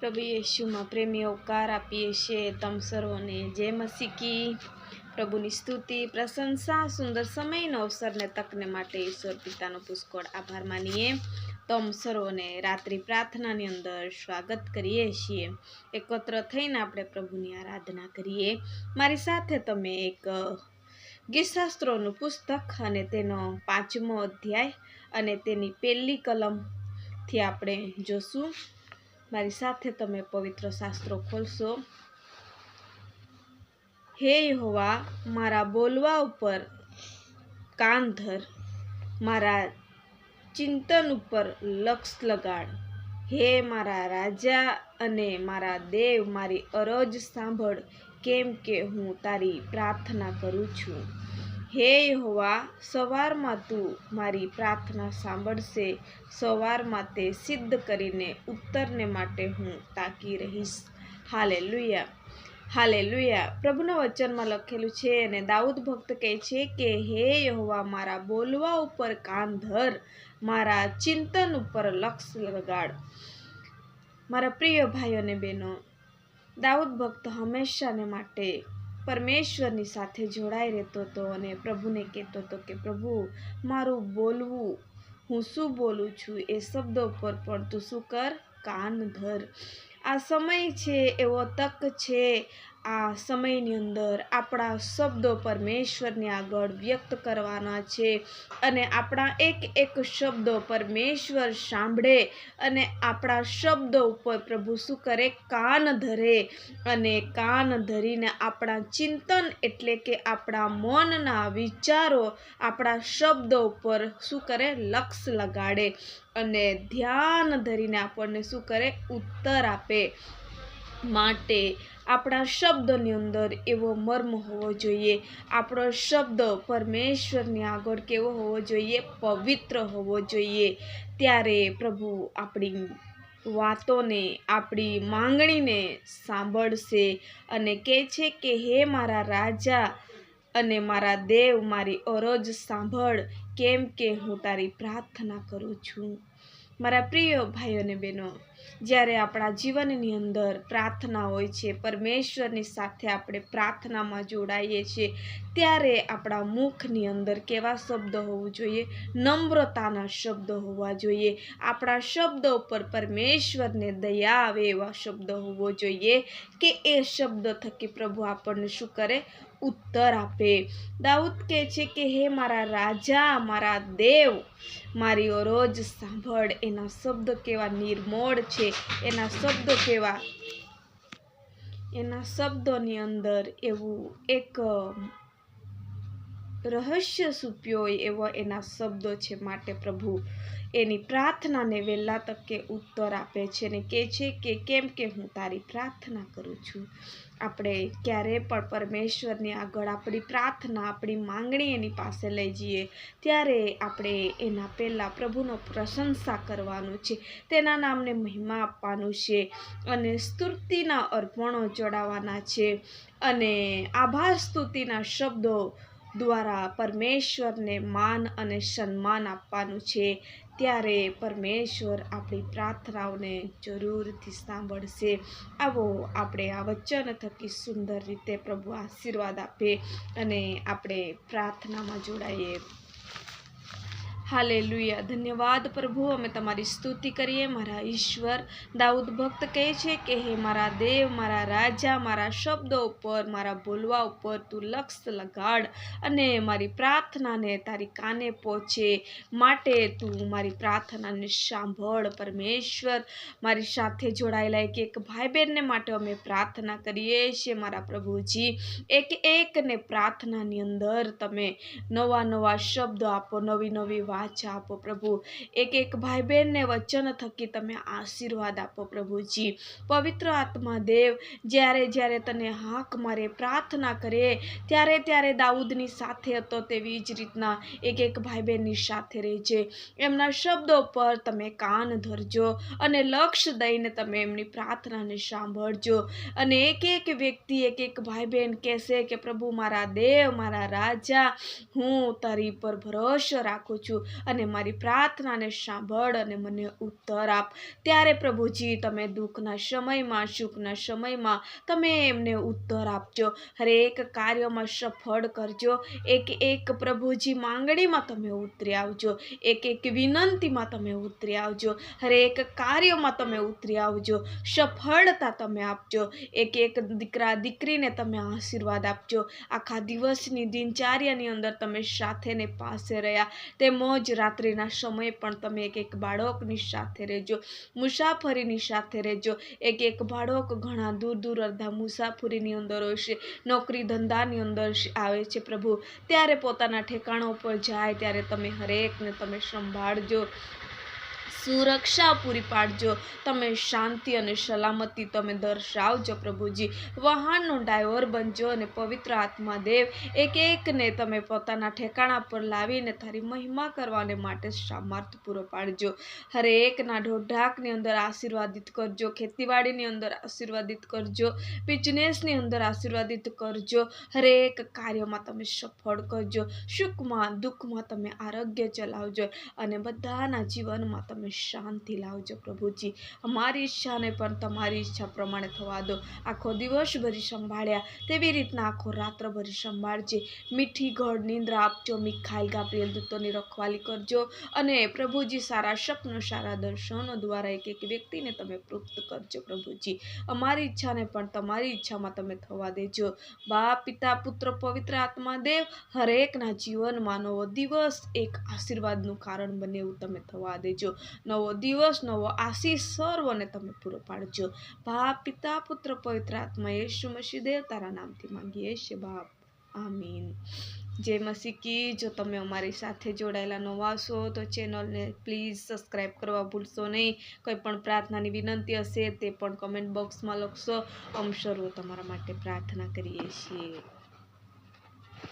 પ્રભુ યશુમાં પ્રેમી અવકાર આપીએ છીએ. તમ સર્વોને જય મસીકી. પ્રભુની સ્તુતિ, પ્રશંસા, સુંદર સમયનો અવસરને તકને માટે ઈશ્વર પિતાનો પુષ્કળ આભાર માનીએ. તમ સર્વોને રાત્રિ પ્રાર્થનાની અંદર સ્વાગત કરીએ છીએ. એકત્ર થઈને આપણે પ્રભુની આરાધના કરીએ. મારી સાથે તમે એક ગીતશાસ્ત્રોનું પુસ્તક અને તેનો પાંચમો અધ્યાય અને તેની પહેલી કલમથી આપણે જોશું. મારી સાથે તમે પવિત્ર શાસ્ત્રો ખોલશો. હે હોવા મારા બોલવા ઉપર કાન ધર, મારા ચિંતન ઉપર લક્ષ લગાડ. હે મારા રાજા અને મારા દેવ, મારી અરજ સાંભળ, કેમ કે હું તારી પ્રાર્થના કરું છું. હે યહોવા, સવારમાં તું મારી પ્રાર્થના સાંભળશે. સવારમાં તે સિદ્ધ કરીને ઉત્તરને માટે હું તાકી રહીશ. હાલે લુયા હાલે લુયા પ્રભુના વચનમાં લખેલું છે અને દાઉદ ભક્ત કહે છે કે, હે યહોવા, મારા બોલવા ઉપર કાન ધર, મારા ચિંતન ઉપર લક્ષ લગાડ. મારા પ્રિય ભાઈઓ અને બહેનો, દાઉદ ભક્ત હંમેશાને માટે પરમેશ્વરની સાથે જોડાઈ રહેતો હતો અને પ્રભુને કહેતો હતો કે, પ્રભુ, મારું બોલવું, હું શું બોલું છું એ શબ્દો પર, પણ તું શું કર? કાન ધર. આ સમય છે, એવો તક છે આ સમયની અંદર આપણા શબ્દો પરમેશ્વરને આગળ વ્યક્ત કરવાના છે અને આપણા એક એક શબ્દો પરમેશ્વર સાંભળે અને આપણા શબ્દો ઉપર પ્રભુ શું કરે? કાન ધરે અને કાન ધરીને આપણા ચિંતન એટલે કે આપણા મનના વિચારો આપણા શબ્દો ઉપર શું કરે? લક્ષ લગાડે અને ધ્યાન ધરીને આપણને શું કરે? ઉત્તર આપે. માટે આપણા શબ્દની અંદર એવો મર્મ હોવો જોઈએ. આપણો શબ્દ પરમેશ્વરની આગળ કેવો હોવો જોઈએ? પવિત્ર હોવો જોઈએ. ત્યારે પ્રભુ આપણી વાતોને, આપણી માંગણીને સાંભળશે અને કહે છે કે, હે મારા રાજા અને મારા દેવ, મારી અરજ સાંભળ. કેમ કે હું તારી પ્રાર્થના કરું છું. મારા પ્રિય ભાઈઓ અને બહેનો, જ્યારે આપણા જીવનની અંદર પ્રાર્થના હોય છે, પરમેશ્વરની સાથે આપણે પ્રાર્થનામાં જોડાઈએ છીએ, ત્યારે આપણા મુખની અંદર કેવા શબ્દો હોવું જોઈએ? નમ્રતાના શબ્દો હોવા જોઈએ. આપણા શબ્દો ઉપર પરમેશ્વરને દયા આવે એવા શબ્દો હોવો જોઈએ કે એ શબ્દ થકી પ્રભુ આપણને શું કરે? ઉત્તર આપે. દાઉદ કહે છે કે, હે મારા રાજા, મારા દેવ મારી રોજ સાંભળ, એના શબ્દ કેવા નિર્મોળ છે, એના શબ્દો કેવા, એના શબ્દોની અંદર એવું એક રહસ્ય સુપ્યો હોય એવો એના શબ્દો છે માટે પ્રભુ એની પ્રાર્થનાને વહેલા તકે ઉત્તર આપે છે ને કહે છે કે કેમ કે હું તારી પ્રાર્થના કરું છું. આપણે ક્યારે પણ પરમેશ્વરની આગળ આપણી પ્રાર્થના, આપણી માંગણી એની પાસે લઈ જઈએ, ત્યારે આપણે એના પહેલાં પ્રભુનો પ્રશંસા કરવાનું છે, તેના નામને મહિમા આપવાનું છે અને સ્તુતિના અર્પણો ચડાવવાના છે અને આભાર સ્તુતિના શબ્દો દ્વારા પરમેશ્વરને માન અને સન્માન આપવાનું છે, ત્યારે પરમેશ્વર આપણી પ્રાર્થનાઓને જરૂરથી સાંભળશે. આવો આપણે આ વચન થકી સુંદર રીતે પ્રભુ આશીર્વાદ આપે અને આપણે પ્રાર્થનામાં જોડાઈએ. હાલે લુયા ધન્યવાદ પ્રભુ, અમે તમારી સ્તુતિ કરીએ. મારા ઈશ્વર દાઉદ ભક્ત કહે છે કે, હે મારા દેવ, મારા રાજા, મારા શબ્દો ઉપર, મારા બોલવા ઉપર તું લક્ષ લગાડ અને મારી પ્રાર્થનાને તારી કાને પહોંચે માટે તું મારી પ્રાર્થનાને સાંભળ. પરમેશ્વર મારી સાથે જોડાયેલા એક એક ભાઈ બહેનને માટે અમે પ્રાર્થના કરીએ છીએ. મારા પ્રભુજી, એક એકને પ્રાર્થનાની અંદર તમે નવા નવા શબ્દો આપો, નવી નવી વાચા આપો પ્રભુ. એક એક ભાઈ બહેનને વચન થકી તમે આશીર્વાદ આપો પ્રભુજી. પવિત્ર આત્મા દેવ, જ્યારે જ્યારે તને હાક મારે, પ્રાર્થના કરે, ત્યારે ત્યારે દાઉદની સાથે હતો તેવી જ રીતના એક એક ભાઈ બહેનની સાથે રહેજે. એમના શબ્દો પર તમે કાન ધરજો અને લક્ષ્ય દઈને તમે એમની પ્રાર્થનાને સાંભળજો. અને એક એક વ્યક્તિ, એક એક ભાઈ બહેન કહેશે કે, પ્રભુ મારા દેવ, મારા રાજા, હું તારી પર ભરોસો રાખું છું. અને મારી પ્રાર્થનાને સાંભળ અને મને ઉત્તર આપ. ત્યારે પ્રભુજી, તમે દુઃખના સમયમાં, સુખના સમયમાં તમે એમને ઉત્તર આપજો. હરેક કાર્યમાં સફળ કરજો. એક એક પ્રભુજી માંગણીમાં તમે ઉતરી આવજો. એક એક વિનંતીમાં તમે ઉતરી આવજો. હરેક કાર્યમાં તમે ઉતરી આવજો. સફળતા તમે આપજો. એક એક દીકરા, દીકરીને તમે આશીર્વાદ આપજો. આખા દિવસની દિનચર્યાની અંદર તમે સાથે ને પાસે રહ્યા. તેમજ રાત્રિના સમયે પણ તમે એક એક બાળકની સાથે રહેજો, મુસાફરીની સાથે રહેજો. એક એક બાળક ઘણા દૂર દૂર અડધા મુસાફરીની અંદર હોય છે, નોકરી ધંધાની અંદર આવે છે પ્રભુ. ત્યારે પોતાના ઠેકાણા પર જાય, ત્યારે તમે હરેકને તમે સંભાળજો. સુરક્ષા પૂરી પાડજો. તમે શાંતિ અને સલામતી તમે દર્શાવજો પ્રભુજી. વાહનનો ડ્રાઈવર બનજો અને પવિત્ર આત્મા દેવ. એક એકને તમે પોતાના ઠેકાણા પર લાવીને તારી મહિમા કરવાને માટે સામર્થ પૂરો પાડજો. હરેકના ઢોઢાકની અંદર આશીર્વાદિત કરજો. ખેતીવાડીની અંદર આશીર્વાદિત કરજો. બિઝનેસની અંદર આશીર્વાદિત કરજો. હરેક કાર્યમાં તમે સફળ કરજો. સુખમાં દુઃખમાં તમે આરોગ્ય ચલાવજો. અને બધાના જીવનમાં તમે શાંતિ લાવજો પ્રભુજી. અમારી ઈચ્છાને પણ તમારી ઈચ્છા પ્રમાણે થવા દો. આખો દિવસ ભરી સંભાળ્યા તેવી રીતના આખો રાત્ર ભરી સંભાળજે. મીઠી ગળ નિંદ્રા આપજો મીખાઈલ ગાબ્રિયલ દૂતોની રખવાલી કરજો અને પ્રભુજી સારા સપનો સારા દર્શનો દ્વારા એક એક વ્યક્તિને તમે તૃપ્ત કરજો પ્રભુજી. અમારી ઈચ્છાને પણ તમારી ઈચ્છામાં તમે થવા દેજો. બાપ, પિતા, પુત્ર, પવિત્ર આત્મા, દેવ, હરેકના જીવનમાં નવો દિવસ એક આશીર્વાદનું કારણ બને એવું તમે થવા દેજો. નવો દિવસ, નવો આશીષ સર્વને તમે પૂરો પાડજો. બાપ, પિતા, પુત્ર, પવિત્ર આત્મા યેશુ મસી દેવ, તારા નામથી માંગીએ છીએ બાપ. આમીન. જય મસી કી. જો તમે અમારી સાથે જોડાયેલા નવા છો, તો ચેનલને પ્લીઝ સબસ્ક્રાઈબ કરવા ભૂલશો નહીં. કોઈ પણ પ્રાર્થનાની વિનંતી હશે, તે પણ કમેન્ટ બોક્સમાં લખશો. અમ સર્વ તમારા માટે પ્રાર્થના કરીએ છીએ.